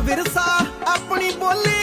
ਵਿਰਸਾ ਆਪਣੀ ਬੋਲੀ